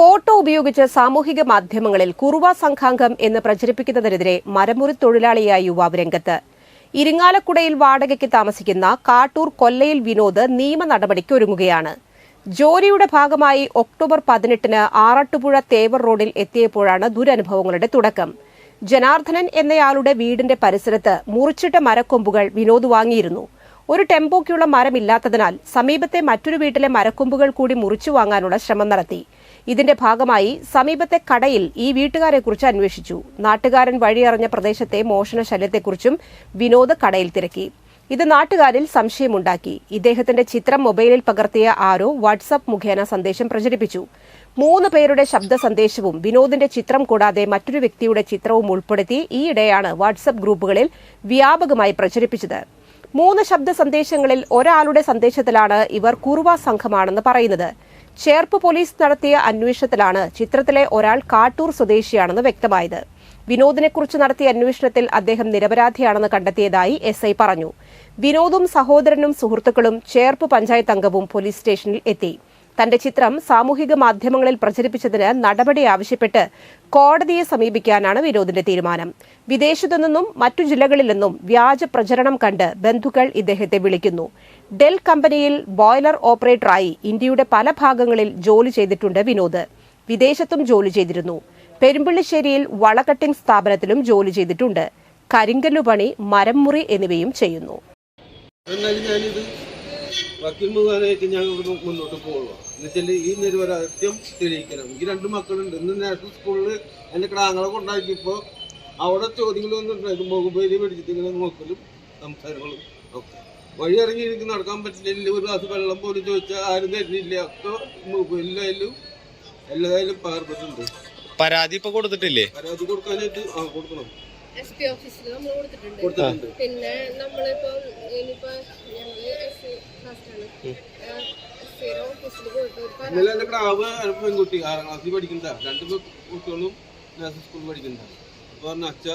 Photo ഉപയോഗിച്ച് സാമൂഹിക മാധ്യമങ്ങളിൽ കുറുവ സംഘാംഗം എന്ന് പ്രചരിപ്പിക്കുന്നതിനെതിരെ മരമുറി തൊഴിലാളിയായ യുവാവ് രംഗത്ത്. ഇരിങ്ങാലക്കുടയിൽ വാടകയ്ക്ക് താമസിക്കുന്ന കാട്ടൂർ കൊല്ലയിൽ വിനോദ് നിയമ നടപടിക്ക് ഒരുങ്ങുകയാണ്. ജോലിയുടെ ഭാഗമായി ഒക്ടോബർ പതിനെട്ടിന് ആറാട്ടുപുഴ തേവർ റോഡിൽ എത്തിയപ്പോഴാണ് ദുരനുഭവങ്ങളുടെ തുടക്കം. ജനാർദ്ദനൻ എന്നയാളുടെ വീടിന്റെ പരിസരത്ത് മുറിച്ചിട്ട മരക്കൊമ്പുകൾ വിനോദ് വാങ്ങിയിരുന്നു. ഒരു ടെമ്പോയ്ക്കുള്ള മരമില്ലാത്തതിനാൽ സമീപത്തെ മറ്റൊരു വീട്ടിലെ മരക്കൊമ്പുകൾ കൂടി മുറിച്ചു വാങ്ങാനുള്ള ശ്രമം നടത്തി. ഇതിന്റെ ഭാഗമായി സമീപത്തെ കടയിൽ ഈ വീട്ടുകാരെക്കുറിച്ച് അന്വേഷിച്ചു. നാട്ടുകാരൻ വഴിയറിഞ്ഞ പ്രദേശത്തെ മോഷണ ശല്യത്തെക്കുറിച്ചും വിനോദ് കടയിൽ തിരക്കി. ഇത് നാട്ടുകാരിൽ സംശയമുണ്ടാക്കി. ഇദ്ദേഹത്തിന്റെ ചിത്രം മൊബൈലിൽ പകർത്തിയ ആരോ വാട്സാപ്പ് മുഖേന സന്ദേശം പ്രചരിപ്പിച്ചു. മൂന്ന് പേരുടെ ശബ്ദ സന്ദേശവും വിനോദിന്റെ ചിത്രം കൂടാതെ മറ്റൊരു വ്യക്തിയുടെ ചിത്രവും ഉൾപ്പെടുത്തി ഈയിടെയാണ് വാട്സ്ആപ്പ് ഗ്രൂപ്പുകളിൽ വ്യാപകമായി പ്രചരിപ്പിച്ചത്. മൂന്ന് ശബ്ദ സന്ദേശങ്ങളിൽ ഒരാളുടെ സന്ദേശത്തിലാണ് ഇവർ കുറുവ സംഘമാണെന്ന് പറയുന്നത്. ചേർപ്പ് പോലീസ് നടത്തിയ അന്വേഷണത്തിലാണ് ചിത്രത്തിലെ ഒരാൾ കാട്ടൂർ സ്വദേശിയാണെന്ന് വ്യക്തമായത്. വിനോദിനെക്കുറിച്ച് നടത്തിയ അന്വേഷണത്തിൽ അദ്ദേഹം നിരപരാധിയാണെന്ന് കണ്ടെത്തിയതായി എസ് ഐ പറഞ്ഞു. വിനോദും സഹോദരനും സുഹൃത്തുക്കളും ചേർപ്പ് പഞ്ചായത്ത് അംഗവും പോലീസ് സ്റ്റേഷനിൽ എത്തി. തന്റെ ചിത്രം സാമൂഹിക മാധ്യമങ്ങളിൽ പ്രചരിപ്പിച്ചതിന് നടപടി ആവശ്യപ്പെട്ട് കോടതിയെ സമീപിക്കാനാണ് വിനോദിന്റെ തീരുമാനം. വിദേശത്തു നിന്നും മറ്റു ജില്ലകളിൽ നിന്നും വ്യാജ പ്രചരണം കണ്ട് ബന്ധുക്കൾ ഇദ്ദേഹത്തെ വിളിക്കുന്നു. ഡെൽ കമ്പനിയിൽ ബോയിലർ ഓപ്പറേറ്ററായി ഇന്ത്യയുടെ പല ഭാഗങ്ങളിൽ ജോലി ചെയ്തിട്ടുണ്ട് വിനോദ്. വിദേശത്തും ജോലി ചെയ്തിരുന്നു. പെരുമ്പള്ളിശ്ശേരിയിൽ വളകട്ടിംഗ് സ്ഥാപനത്തിലും ജോലി ചെയ്തിട്ടുണ്ട്. കരിങ്കല്ലു പണി മരം മുറി എന്നിവയും ചെയ്യുന്നു വക്കീൽ ഞാൻ ഇവിടെ മുന്നോട്ട് പോകുക എന്നുവെച്ചാൽ ഈ നിരപരാധിത്യം തെളിയിക്കണം എനിക്ക് രണ്ട് മക്കളുണ്ട്. ഇന്ന് നാഷണൽ സ്കൂളിൽ എന്റെ ക്ലാങ്ങളൊക്കെ കൊണ്ടാക്കിയപ്പോൾ അവിടെ ചോദ്യങ്ങൾ വന്നിട്ടുണ്ടായിരുന്നു മൊബൈൽ പിടിച്ചിട്ട് ഇങ്ങനെ നോക്കലും സംസാരങ്ങളും ഒക്കെ. വഴി ഇറങ്ങി എനിക്ക് നടക്കാൻ പറ്റില്ല. ഒരു ഗ്ലാസ് വെള്ളം പോലും ചോദിച്ചാൽ ആരും തരുന്നില്ല. ഒക്കെ മൊബൈലിലായാലും എല്ലാതായാലും പകർന്നിട്ടുണ്ട് പരാതി ഇപ്പൊ കൊടുത്തിട്ടില്ലേ? പരാതി കൊടുക്കാനായിട്ട് ആ കൊടുക്കണം. എസ് പി ഓഫീസിൽ നമ്മൾ കൊടുത്തിട്ടുണ്ട്. കൊടുത്തിട്ടുണ്ട്. പിന്നെ നമ്മളിപ്പോ ഇനിയിപ്പോ ഞങ്ങൾ എസ് സി കാസ്റ്റാണ് എസ് സിയുടെ ഓഫീസിൽ പോയിട്ട് ഒരു പരാതി ഇന്നലെ എന്റെ ക്രാവ് പെൺകുട്ടി ആറാം ക്ലാസ്സിൽ പഠിക്കണ്ട രണ്ട് കുട്ടികളും സ്കൂളിൽ പഠിക്കണ്ട അപ്പോൾ പറഞ്ഞ അച്ഛ